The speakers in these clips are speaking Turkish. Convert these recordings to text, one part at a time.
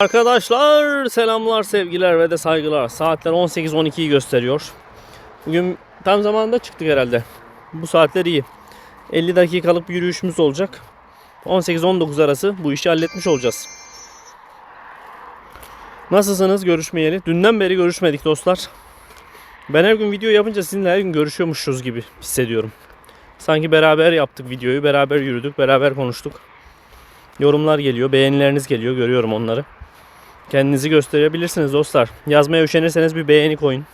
Arkadaşlar selamlar sevgiler ve de saygılar. Saatler 18-12'yi gösteriyor. Bugün tam zamanında çıktık herhalde. Bu saatler iyi. 50 dakikalık bir yürüyüşümüz olacak. 18-19 arası bu işi halletmiş olacağız. Nasılsınız görüşmeyeli? Dünden beri görüşmedik dostlar. Ben her gün video yapınca sizinle her gün görüşüyormuşuz gibi hissediyorum. Sanki beraber yaptık videoyu, beraber yürüdük, beraber konuştuk. Yorumlar geliyor, beğenileriniz geliyor, görüyorum onları. Kendinizi gösterebilirsiniz dostlar. Yazmaya üşenirseniz bir beğeni koyun.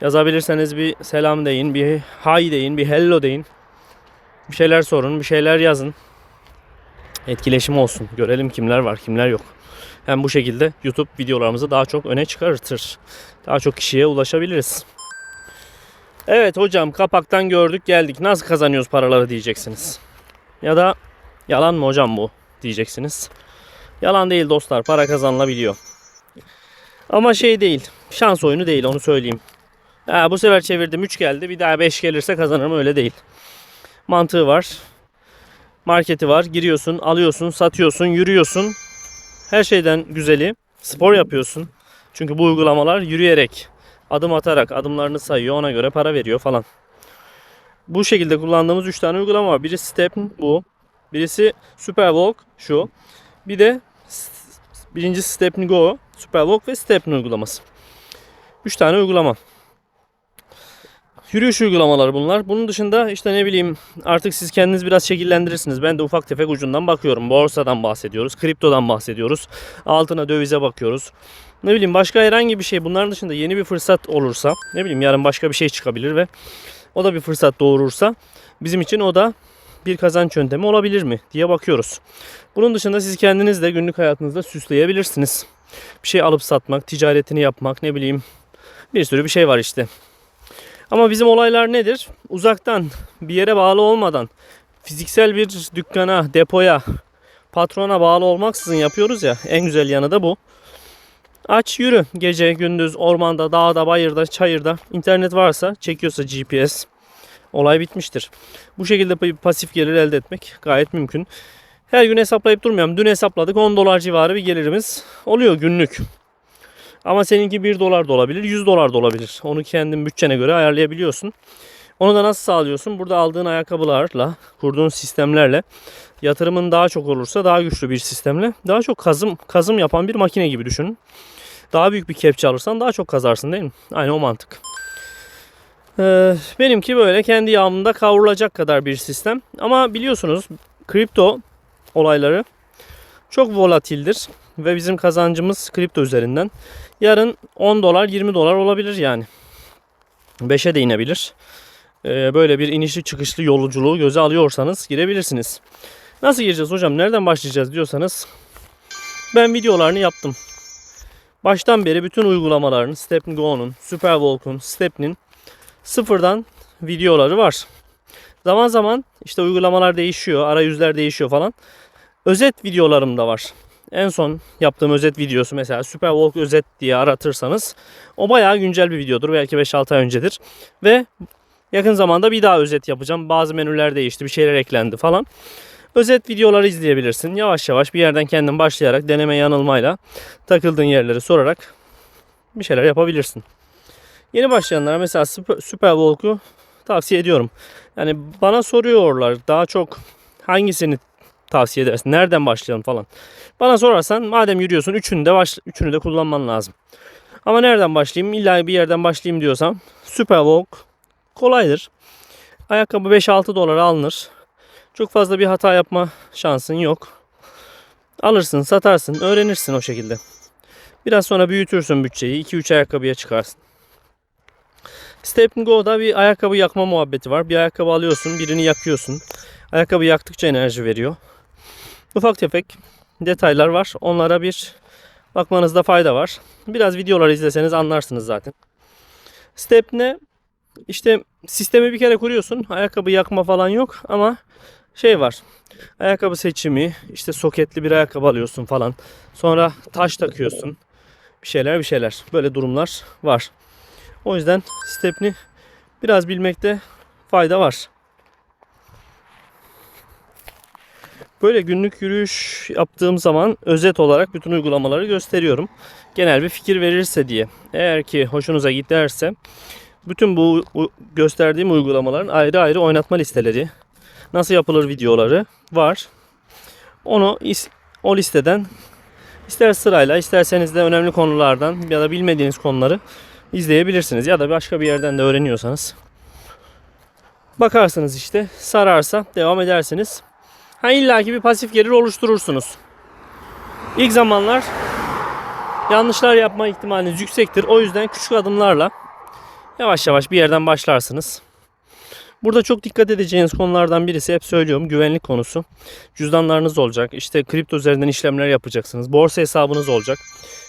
Yazabilirseniz bir selam deyin, bir hi deyin, bir hello deyin. Bir şeyler sorun, bir şeyler yazın. Etkileşim olsun. Görelim kimler var, kimler yok. Hem bu şekilde YouTube videolarımızı daha çok öne çıkartır. Daha çok kişiye ulaşabiliriz. Evet hocam kapaktan gördük geldik. Nasıl kazanıyoruz paraları diyeceksiniz. Ya da yalan mı hocam bu diyeceksiniz. Yalan değil dostlar. Para kazanılabiliyor. Ama şey değil. Şans oyunu değil onu söyleyeyim. Ha, bu sefer çevirdim 3 geldi. Bir daha 5 gelirse kazanırım öyle değil. Mantığı var. Marketi var. Giriyorsun, alıyorsun, satıyorsun, yürüyorsun. Her şeyden güzeli spor yapıyorsun. Çünkü bu uygulamalar yürüyerek, adım atarak adımlarını sayıyor. Ona göre para veriyor falan. Bu şekilde kullandığımız 3 tane uygulama var. Biri Step bu. Birisi Superwalk şu. Bir de s- birinci Stepni Go, Superwalk ve Stepni uygulaması. 3 tane uygulama. Yürüyüş uygulamaları bunlar. Bunun dışında işte ne bileyim artık siz kendiniz biraz şekillendirirsiniz. Ben de ufak tefek ucundan bakıyorum. Borsadan bahsediyoruz, kriptodan bahsediyoruz. Altına dövize bakıyoruz. Ne bileyim başka herhangi bir şey bunların dışında yeni bir fırsat olursa ne bileyim yarın başka bir şey çıkabilir ve o da bir fırsat doğurursa bizim için o da bir kazanç yöntemi olabilir mi diye bakıyoruz. Bunun dışında siz kendiniz de günlük hayatınızda süsleyebilirsiniz. Bir şey alıp satmak, ticaretini yapmak, ne bileyim bir sürü bir şey var işte. Ama bizim olaylar nedir? Uzaktan bir yere bağlı olmadan fiziksel bir dükkana, depoya, patrona bağlı olmaksızın yapıyoruz ya. En güzel yanı da bu. Aç yürü gece gündüz ormanda, dağda, bayırda, çayırda internet varsa çekiyorsa GPS olay bitmiştir. Bu şekilde pasif gelir elde etmek gayet mümkün. Her gün hesaplayıp durmuyorum. Dün hesapladık 10 dolar civarı bir gelirimiz oluyor günlük. Ama seninki 1 dolar da olabilir, 100 dolar da olabilir. Onu kendin bütçene göre ayarlayabiliyorsun. Onu da nasıl sağlıyorsun? Burada aldığın ayakkabılarla, kurduğun sistemlerle yatırımın daha çok olursa daha güçlü bir sistemle daha çok kazım kazım yapan bir makine gibi düşünün. Daha büyük bir kepçe alırsan daha çok kazarsın değil mi? Aynı o mantık. Ee, benimki böyle kendi yağmında kavrulacak kadar bir sistem. Ama biliyorsunuz kripto olayları çok volatildir ve bizim kazancımız kripto üzerinden. Yarın 10 dolar 20 dolar olabilir yani. 5'e de inebilir. Ee, böyle bir inişli çıkışlı yolculuğu göze alıyorsanız girebilirsiniz. Nasıl gireceğiz hocam? Nereden başlayacağız diyorsanız ben videolarını yaptım. Baştan beri bütün uygulamalarını Stepn Go'nun, Superwalk'un, Step'nin sıfırdan videoları var. Zaman zaman işte uygulamalar değişiyor, arayüzler değişiyor falan. Özet videolarım da var. En son yaptığım özet videosu mesela Superwalk özet diye aratırsanız o bayağı güncel bir videodur. Belki 5-6 ay öncedir. Ve yakın zamanda bir daha özet yapacağım. Bazı menüler değişti, bir şeyler eklendi falan. Özet videoları izleyebilirsin. Yavaş yavaş bir yerden kendin başlayarak deneme yanılmayla takıldığın yerleri sorarak bir şeyler yapabilirsin. Yeni başlayanlara mesela Super, Superwalk'u tavsiye ediyorum. Yani bana soruyorlar daha çok hangisini tavsiye edersin? Nereden başlayalım falan. Bana sorarsan madem yürüyorsun üçünü de baş, üçünü de kullanman lazım. Ama nereden başlayayım? İlla bir yerden başlayayım diyorsam Superwalk kolaydır. Ayakkabı 5-6 dolara alınır. Çok fazla bir hata yapma şansın yok. Alırsın, satarsın, öğrenirsin o şekilde. Biraz sonra büyütürsün bütçeyi. 2-3 ayakkabıya çıkarsın. Step Go'da bir ayakkabı yakma muhabbeti var. Bir ayakkabı alıyorsun, birini yakıyorsun. Ayakkabı yaktıkça enerji veriyor. Ufak tefek detaylar var. Onlara bir bakmanızda fayda var. Biraz videolar izleseniz anlarsınız zaten. Step ne? İşte sistemi bir kere kuruyorsun. Ayakkabı yakma falan yok ama şey var. Ayakkabı seçimi, işte soketli bir ayakkabı alıyorsun falan. Sonra taş takıyorsun. Bir şeyler bir şeyler. Böyle durumlar var. O yüzden stepni biraz bilmekte fayda var. Böyle günlük yürüyüş yaptığım zaman özet olarak bütün uygulamaları gösteriyorum. Genel bir fikir verirse diye. Eğer ki hoşunuza giderse bütün bu gösterdiğim uygulamaların ayrı ayrı oynatma listeleri, nasıl yapılır videoları var. Onu o listeden ister sırayla isterseniz de önemli konulardan ya da bilmediğiniz konuları izleyebilirsiniz. Ya da başka bir yerden de öğreniyorsanız bakarsınız işte sararsa devam edersiniz. Ha illaki bir pasif gelir oluşturursunuz. İlk zamanlar yanlışlar yapma ihtimaliniz yüksektir. O yüzden küçük adımlarla yavaş yavaş bir yerden başlarsınız. Burada çok dikkat edeceğiniz konulardan birisi hep söylüyorum güvenlik konusu. Cüzdanlarınız olacak. İşte kripto üzerinden işlemler yapacaksınız. Borsa hesabınız olacak.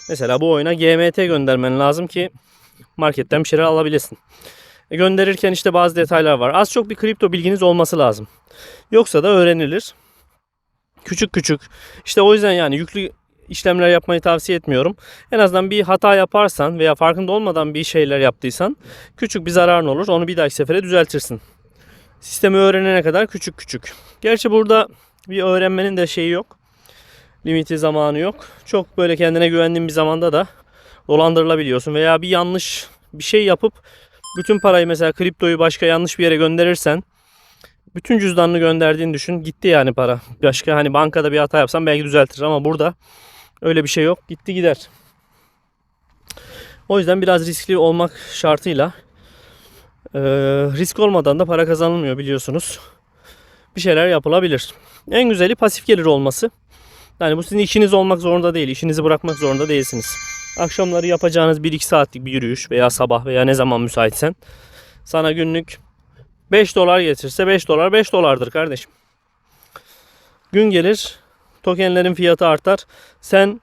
Mesela bu oyuna GMT göndermen lazım ki marketten bir şeyler alabilesin. E, gönderirken işte bazı detaylar var. Az çok bir kripto bilginiz olması lazım. Yoksa da öğrenilir. Küçük küçük. İşte o yüzden yani yüklü işlemler yapmayı tavsiye etmiyorum. En azından bir hata yaparsan veya farkında olmadan bir şeyler yaptıysan küçük bir zararın olur. Onu bir dahaki sefere düzeltirsin. Sistemi öğrenene kadar küçük küçük. Gerçi burada bir öğrenmenin de şeyi yok. Limiti zamanı yok. Çok böyle kendine güvendiğin bir zamanda da dolandırılabiliyorsun veya bir yanlış bir şey yapıp bütün parayı mesela kriptoyu başka yanlış bir yere gönderirsen bütün cüzdanını gönderdiğini düşün. Gitti yani para. Başka hani bankada bir hata yapsan belki düzeltir ama burada öyle bir şey yok. Gitti gider. O yüzden biraz riskli olmak şartıyla eee, risk olmadan da para kazanılmıyor biliyorsunuz. Bir şeyler yapılabilir. En güzeli pasif gelir olması. Yani bu sizin işiniz olmak zorunda değil. İşinizi bırakmak zorunda değilsiniz. Akşamları yapacağınız 1-2 saatlik bir yürüyüş veya sabah veya ne zaman müsaitsen sana günlük 5 dolar getirse 5 dolar 5 dolardır kardeşim. Gün gelir tokenlerin fiyatı artar. Sen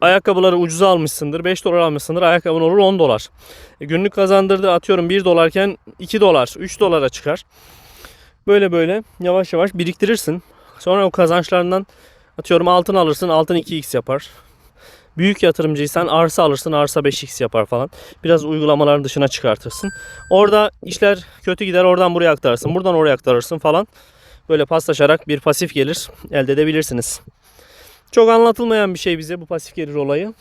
ayakkabıları ucuza almışsındır. 5 dolar almışsındır. Ayakkabın olur 10 dolar. E, günlük kazandırdığı atıyorum 1 dolarken 2 dolar 3 dolara çıkar. Böyle böyle yavaş yavaş biriktirirsin. Sonra o kazançlarından atıyorum altın alırsın altın 2x yapar. Büyük yatırımcıysan arsa alırsın arsa 5x yapar falan. Biraz uygulamaların dışına çıkartırsın. Orada işler kötü gider oradan buraya aktarırsın. Buradan oraya aktarırsın falan. Böyle paslaşarak bir pasif gelir elde edebilirsiniz. Çok anlatılmayan bir şey bize bu pasif gelir olayı.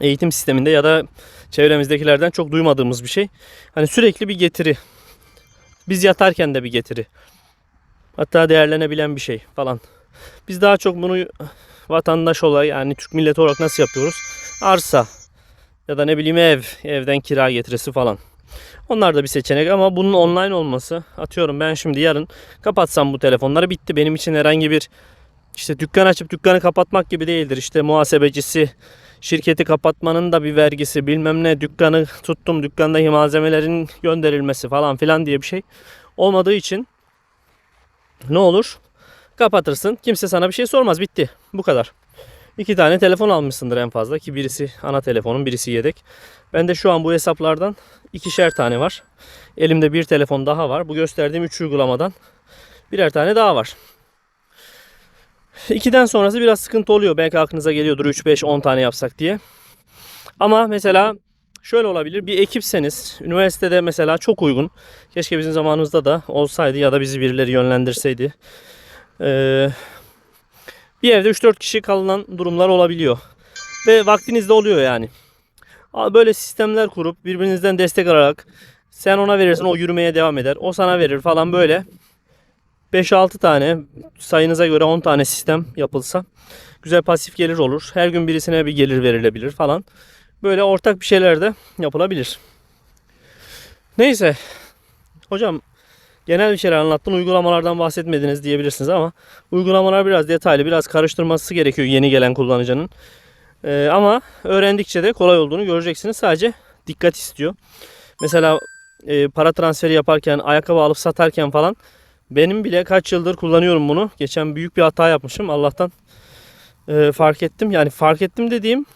Eğitim sisteminde ya da çevremizdekilerden çok duymadığımız bir şey. Hani sürekli bir getiri. Biz yatarken de bir getiri. Hatta değerlenebilen bir şey falan. Biz daha çok bunu vatandaş olarak yani Türk milleti olarak nasıl yapıyoruz? Arsa ya da ne bileyim ev, evden kira getirisi falan. Onlar da bir seçenek ama bunun online olması atıyorum ben şimdi yarın kapatsam bu telefonları bitti. Benim için herhangi bir işte dükkan açıp dükkanı kapatmak gibi değildir. İşte muhasebecisi, şirketi kapatmanın da bir vergisi bilmem ne dükkanı tuttum dükkandaki malzemelerin gönderilmesi falan filan diye bir şey olmadığı için ne olur? Kapatırsın. Kimse sana bir şey sormaz. Bitti. Bu kadar. İki tane telefon almışsındır en fazla ki birisi ana telefonun birisi yedek. Ben de şu an bu hesaplardan ikişer tane var. Elimde bir telefon daha var. Bu gösterdiğim üç uygulamadan birer tane daha var. İkiden sonrası biraz sıkıntı oluyor. Belki aklınıza geliyordur 3, 5, 10 tane yapsak diye. Ama mesela şöyle olabilir. Bir ekipseniz üniversitede mesela çok uygun. Keşke bizim zamanımızda da olsaydı ya da bizi birileri yönlendirseydi. Ee, bir evde 3-4 kişi kalınan durumlar olabiliyor. Ve vaktiniz de oluyor yani. Böyle sistemler kurup birbirinizden destek alarak sen ona verirsin o yürümeye devam eder. O sana verir falan böyle. 5-6 tane sayınıza göre 10 tane sistem yapılsa güzel pasif gelir olur. Her gün birisine bir gelir verilebilir falan. Böyle ortak bir şeyler de yapılabilir. Neyse. Hocam genel bir şeyler anlattın. Uygulamalardan bahsetmediniz diyebilirsiniz ama uygulamalar biraz detaylı, biraz karıştırması gerekiyor yeni gelen kullanıcının. Ee, ama öğrendikçe de kolay olduğunu göreceksiniz. Sadece dikkat istiyor. Mesela e, para transferi yaparken, ayakkabı alıp satarken falan benim bile kaç yıldır kullanıyorum bunu. Geçen büyük bir hata yapmışım. Allah'tan e, fark ettim. Yani fark ettim dediğim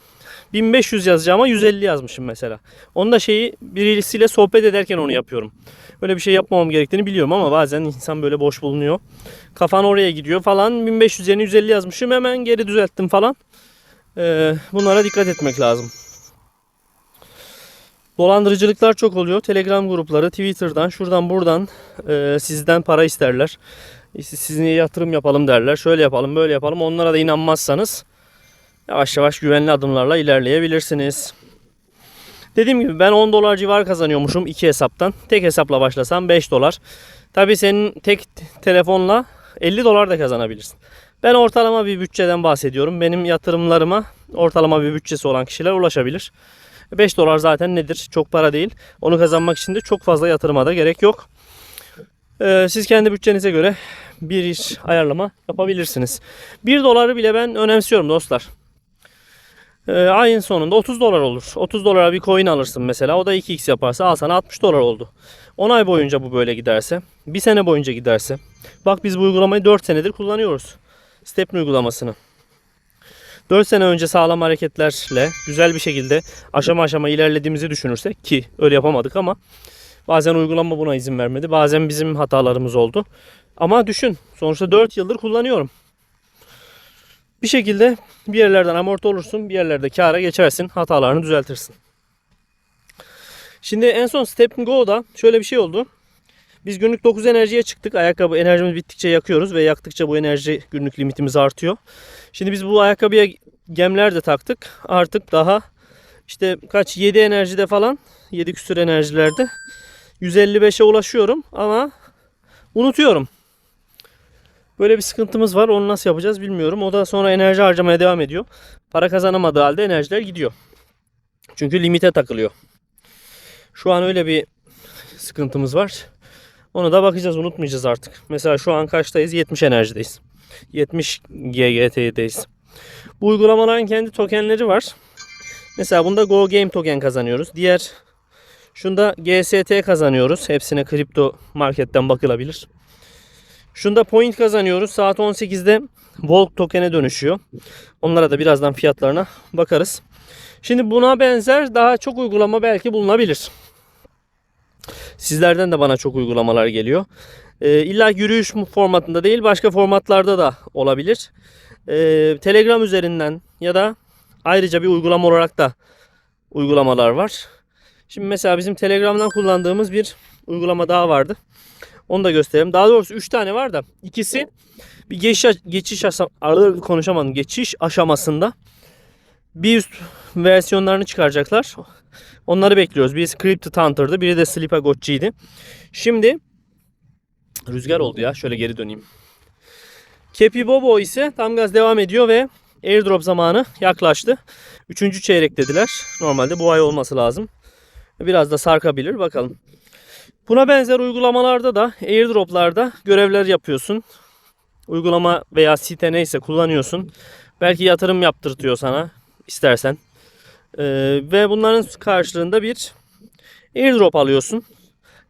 1500 yazacağıma 150 yazmışım mesela. Onu da şeyi birisiyle sohbet ederken onu yapıyorum. Öyle bir şey yapmamam gerektiğini biliyorum ama bazen insan böyle boş bulunuyor. Kafan oraya gidiyor falan. 1500 yerine 150 yazmışım. Hemen geri düzelttim falan. Ee, bunlara dikkat etmek lazım. Dolandırıcılıklar çok oluyor. Telegram grupları, Twitter'dan, şuradan buradan e, sizden para isterler. Sizin yatırım yapalım derler. Şöyle yapalım, böyle yapalım. Onlara da inanmazsanız yavaş yavaş güvenli adımlarla ilerleyebilirsiniz. Dediğim gibi ben 10 dolar civarı kazanıyormuşum iki hesaptan. Tek hesapla başlasam 5 dolar. Tabi senin tek telefonla 50 dolar da kazanabilirsin. Ben ortalama bir bütçeden bahsediyorum. Benim yatırımlarıma ortalama bir bütçesi olan kişiler ulaşabilir. 5 dolar zaten nedir? Çok para değil. Onu kazanmak için de çok fazla yatırıma da gerek yok. Ee, siz kendi bütçenize göre bir iş ayarlama yapabilirsiniz. 1 doları bile ben önemsiyorum dostlar. Ee, ayın sonunda 30 dolar olur. 30 dolara bir coin alırsın mesela. O da 2x yaparsa al sana 60 dolar oldu. 10 ay boyunca bu böyle giderse, bir sene boyunca giderse. Bak biz bu uygulamayı 4 senedir kullanıyoruz. Stepn uygulamasını. 4 sene önce sağlam hareketlerle güzel bir şekilde aşama aşama ilerlediğimizi düşünürsek ki öyle yapamadık ama bazen uygulama buna izin vermedi. Bazen bizim hatalarımız oldu. Ama düşün sonuçta 4 yıldır kullanıyorum. Bir şekilde bir yerlerden amorti olursun, bir yerlerde kâra geçersin, hatalarını düzeltirsin. Şimdi en son Step Go'da şöyle bir şey oldu. Biz günlük 9 enerjiye çıktık. Ayakkabı enerjimiz bittikçe yakıyoruz ve yaktıkça bu enerji günlük limitimiz artıyor. Şimdi biz bu ayakkabıya gemler de taktık. Artık daha işte kaç 7 enerjide falan 7 küsür enerjilerde 155'e ulaşıyorum ama unutuyorum. Böyle bir sıkıntımız var. Onu nasıl yapacağız bilmiyorum. O da sonra enerji harcamaya devam ediyor. Para kazanamadığı halde enerjiler gidiyor. Çünkü limite takılıyor. Şu an öyle bir sıkıntımız var. Onu da bakacağız unutmayacağız artık. Mesela şu an kaçtayız? 70 enerjideyiz. 70 GGT'deyiz. Bu uygulamaların kendi tokenleri var. Mesela bunda Go Game token kazanıyoruz. Diğer şunda GST kazanıyoruz. Hepsine kripto marketten bakılabilir. Şunda point kazanıyoruz. Saat 18'de Volk token'e dönüşüyor. Onlara da birazdan fiyatlarına bakarız. Şimdi buna benzer daha çok uygulama belki bulunabilir. Sizlerden de bana çok uygulamalar geliyor. Ee, illa yürüyüş formatında değil başka formatlarda da olabilir. Ee, Telegram üzerinden ya da ayrıca bir uygulama olarak da uygulamalar var. Şimdi mesela bizim Telegram'dan kullandığımız bir uygulama daha vardı. Onu da göstereyim. Daha doğrusu 3 tane var da ikisi bir geçiş geçiş aşam konuşamadım. Geçiş aşamasında bir üst versiyonlarını çıkaracaklar. Onları bekliyoruz. Birisi Cryptid Hunter'dı. Biri de Slipagotchi'ydi. Şimdi rüzgar oldu ya. Şöyle geri döneyim. Kepi Bobo ise tam gaz devam ediyor ve airdrop zamanı yaklaştı. Üçüncü çeyrek dediler. Normalde bu ay olması lazım. Biraz da sarkabilir. Bakalım. Buna benzer uygulamalarda da airdroplarda görevler yapıyorsun. Uygulama veya site neyse kullanıyorsun. Belki yatırım yaptırtıyor sana istersen. Ee, ve bunların karşılığında bir airdrop alıyorsun.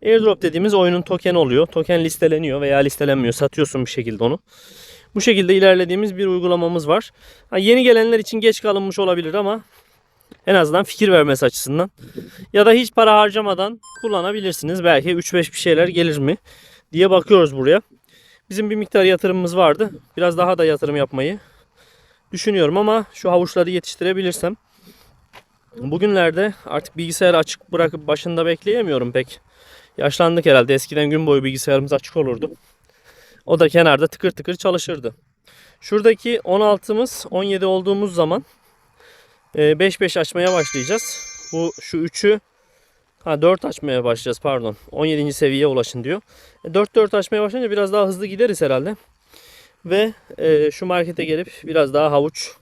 Airdrop dediğimiz oyunun token oluyor. Token listeleniyor veya listelenmiyor. Satıyorsun bir şekilde onu. Bu şekilde ilerlediğimiz bir uygulamamız var. Ha, yeni gelenler için geç kalınmış olabilir ama en azından fikir vermesi açısından. Ya da hiç para harcamadan kullanabilirsiniz. Belki 3-5 bir şeyler gelir mi diye bakıyoruz buraya. Bizim bir miktar yatırımımız vardı. Biraz daha da yatırım yapmayı düşünüyorum ama şu havuçları yetiştirebilirsem. Bugünlerde artık bilgisayarı açık bırakıp başında bekleyemiyorum pek. Yaşlandık herhalde. Eskiden gün boyu bilgisayarımız açık olurdu. O da kenarda tıkır tıkır çalışırdı. Şuradaki 16'mız 17 olduğumuz zaman 5-5 açmaya başlayacağız. Bu şu 3'ü ha 4 açmaya başlayacağız pardon. 17. seviyeye ulaşın diyor. 4-4 açmaya başlayınca biraz daha hızlı gideriz herhalde. Ve e, şu markete gelip biraz daha havuç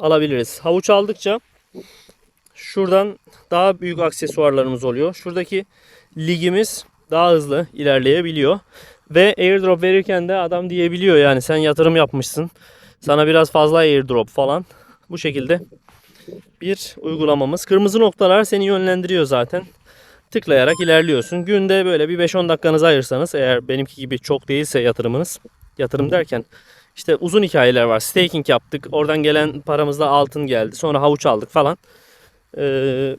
alabiliriz. Havuç aldıkça şuradan daha büyük aksesuarlarımız oluyor. Şuradaki ligimiz daha hızlı ilerleyebiliyor. Ve airdrop verirken de adam diyebiliyor yani sen yatırım yapmışsın. Sana biraz fazla airdrop falan. Bu şekilde bir uygulamamız. Kırmızı noktalar seni yönlendiriyor zaten. Tıklayarak ilerliyorsun. Günde böyle bir 5-10 dakikanızı ayırsanız eğer benimki gibi çok değilse yatırımınız. Yatırım derken işte uzun hikayeler var. Staking yaptık. Oradan gelen paramızla altın geldi. Sonra havuç aldık falan. Ee,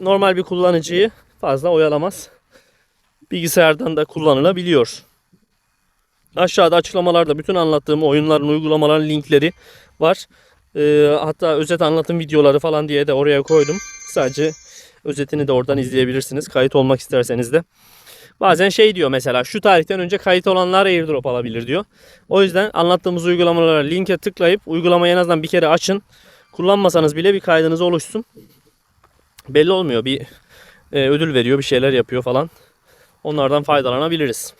normal bir kullanıcıyı fazla oyalamaz. Bilgisayardan da kullanılabiliyor. Aşağıda açıklamalarda bütün anlattığım oyunların, uygulamaların linkleri var. Ee, hatta özet anlatım videoları falan diye de oraya koydum. Sadece özetini de oradan izleyebilirsiniz. Kayıt olmak isterseniz de. Bazen şey diyor mesela şu tarihten önce kayıt olanlar airdrop alabilir diyor. O yüzden anlattığımız uygulamalara linke tıklayıp uygulamayı en azından bir kere açın. Kullanmasanız bile bir kaydınız oluşsun. Belli olmuyor bir e, ödül veriyor bir şeyler yapıyor falan. Onlardan faydalanabiliriz.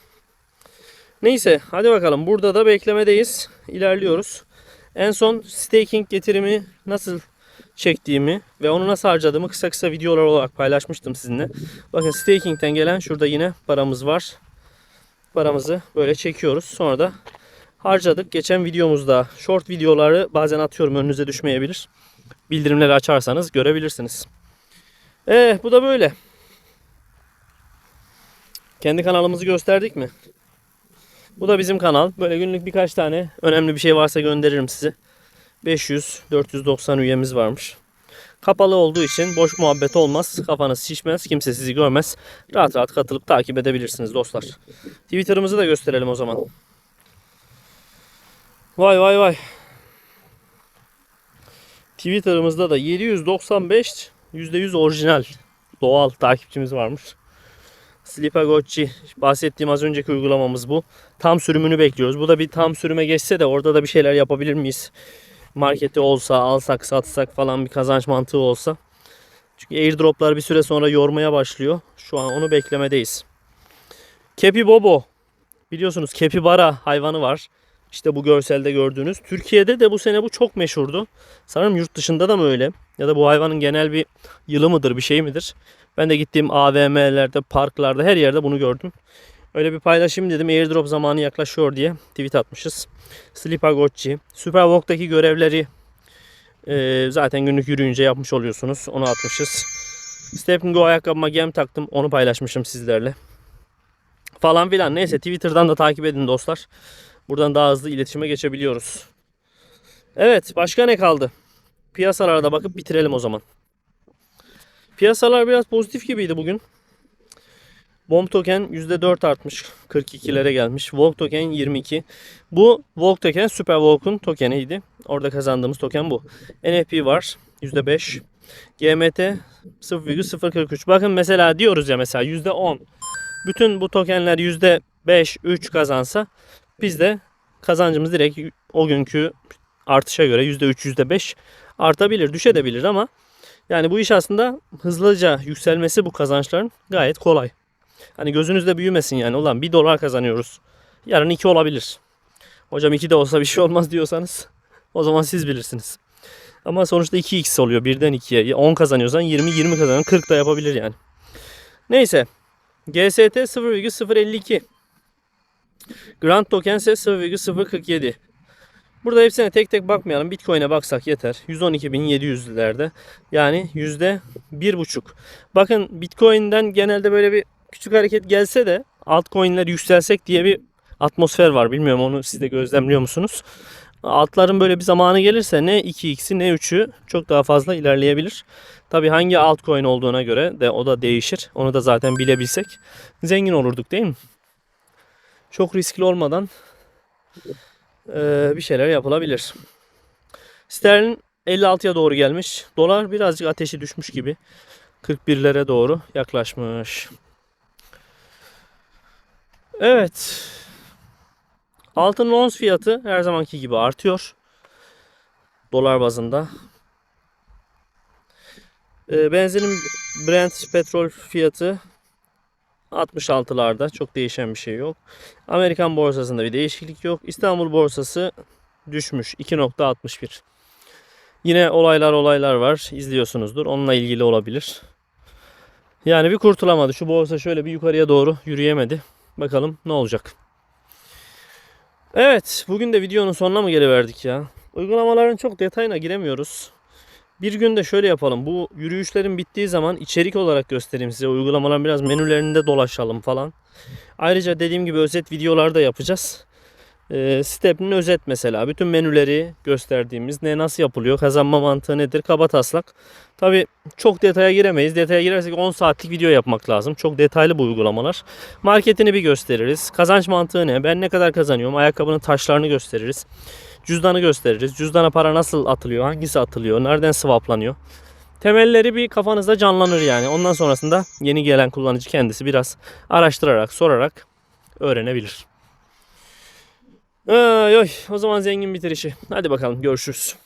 Neyse hadi bakalım burada da beklemedeyiz. İlerliyoruz. En son staking getirimi nasıl çektiğimi ve onu nasıl harcadığımı kısa kısa videolar olarak paylaşmıştım sizinle. Bakın staking'den gelen şurada yine paramız var. Paramızı böyle çekiyoruz. Sonra da harcadık. Geçen videomuzda short videoları bazen atıyorum önünüze düşmeyebilir. Bildirimleri açarsanız görebilirsiniz. Eh bu da böyle. Kendi kanalımızı gösterdik mi? Bu da bizim kanal. Böyle günlük birkaç tane önemli bir şey varsa gönderirim size. 500 490 üyemiz varmış. Kapalı olduğu için boş muhabbet olmaz. Kafanız şişmez. Kimse sizi görmez. Rahat rahat katılıp takip edebilirsiniz dostlar. Twitter'ımızı da gösterelim o zaman. Vay vay vay. Twitter'ımızda da 795 %100 orijinal doğal takipçimiz varmış. Slipagotchi bahsettiğim az önceki uygulamamız bu. Tam sürümünü bekliyoruz. Bu da bir tam sürüme geçse de orada da bir şeyler yapabilir miyiz? Marketi olsa, alsak, satsak falan bir kazanç mantığı olsa. Çünkü airdroplar bir süre sonra yormaya başlıyor. Şu an onu beklemedeyiz. Kepi Bobo. Biliyorsunuz Kepibara hayvanı var. İşte bu görselde gördüğünüz. Türkiye'de de bu sene bu çok meşhurdu. Sanırım yurt dışında da mı öyle? Ya da bu hayvanın genel bir yılı mıdır, bir şey midir? Ben de gittiğim AVM'lerde, parklarda her yerde bunu gördüm. Öyle bir paylaşayım dedim. Airdrop zamanı yaklaşıyor diye tweet atmışız. Slipagotchi. Superwalk'taki görevleri e, zaten günlük yürüyünce yapmış oluyorsunuz. Onu atmışız. Step Go ayakkabıma gem taktım. Onu paylaşmışım sizlerle. Falan filan. Neyse Twitter'dan da takip edin dostlar. Buradan daha hızlı iletişime geçebiliyoruz. Evet başka ne kaldı? Piyasalarda bakıp bitirelim o zaman. Piyasalar biraz pozitif gibiydi bugün. Bomb token %4 artmış. 42'lere gelmiş. Volk token 22. Bu Volk token Super Volk'un tokeniydi. Orada kazandığımız token bu. NFP var %5. GMT 0,043. Bakın mesela diyoruz ya mesela %10. Bütün bu tokenler %5, 3 kazansa biz de kazancımız direkt o günkü artışa göre %3, %5 artabilir, düşebilir ama yani bu iş aslında hızlıca yükselmesi bu kazançların gayet kolay. Hani gözünüzde büyümesin yani. Ulan 1 dolar kazanıyoruz. Yarın 2 olabilir. Hocam 2 de olsa bir şey olmaz diyorsanız o zaman siz bilirsiniz. Ama sonuçta 2x oluyor. 1'den 2'ye. 10 kazanıyorsan 20, 20 kazanıyorsan 40 da yapabilir yani. Neyse. GST 0,052. Grand Token ise 0,047. Burada hepsine tek tek bakmayalım. Bitcoin'e baksak yeter. 112.700'lerde. Yani yüzde bir buçuk. Bakın Bitcoin'den genelde böyle bir küçük hareket gelse de altcoin'ler yükselsek diye bir atmosfer var. Bilmiyorum onu siz de gözlemliyor musunuz? Altların böyle bir zamanı gelirse ne 2x'i ne 3'ü çok daha fazla ilerleyebilir. Tabi hangi altcoin olduğuna göre de o da değişir. Onu da zaten bilebilsek zengin olurduk değil mi? Çok riskli olmadan bir şeyler yapılabilir. Sterlin 56'ya doğru gelmiş. Dolar birazcık ateşi düşmüş gibi. 41'lere doğru yaklaşmış. Evet. Altın ons fiyatı her zamanki gibi artıyor. Dolar bazında. Benzinin Brent petrol fiyatı 66'larda çok değişen bir şey yok. Amerikan borsasında bir değişiklik yok. İstanbul borsası düşmüş 2.61. Yine olaylar olaylar var. İzliyorsunuzdur. Onunla ilgili olabilir. Yani bir kurtulamadı. Şu borsa şöyle bir yukarıya doğru yürüyemedi. Bakalım ne olacak. Evet. Bugün de videonun sonuna mı geliverdik ya? Uygulamaların çok detayına giremiyoruz. Bir gün de şöyle yapalım. Bu yürüyüşlerin bittiği zaman içerik olarak göstereyim size. Uygulamaların biraz menülerinde dolaşalım falan. Ayrıca dediğim gibi özet videolar da yapacağız. E, Step'in özet mesela. Bütün menüleri gösterdiğimiz ne nasıl yapılıyor, kazanma mantığı nedir, kaba taslak. Tabi çok detaya giremeyiz. Detaya girersek 10 saatlik video yapmak lazım. Çok detaylı bu uygulamalar. Marketini bir gösteririz. Kazanç mantığı ne? Ben ne kadar kazanıyorum? Ayakkabının taşlarını gösteririz. Cüzdanı gösteririz. Cüzdana para nasıl atılıyor? Hangisi atılıyor? Nereden swaplanıyor? temelleri bir kafanızda canlanır yani. Ondan sonrasında yeni gelen kullanıcı kendisi biraz araştırarak, sorarak öğrenebilir. Ay, ay. O zaman zengin bitirişi. Hadi bakalım görüşürüz.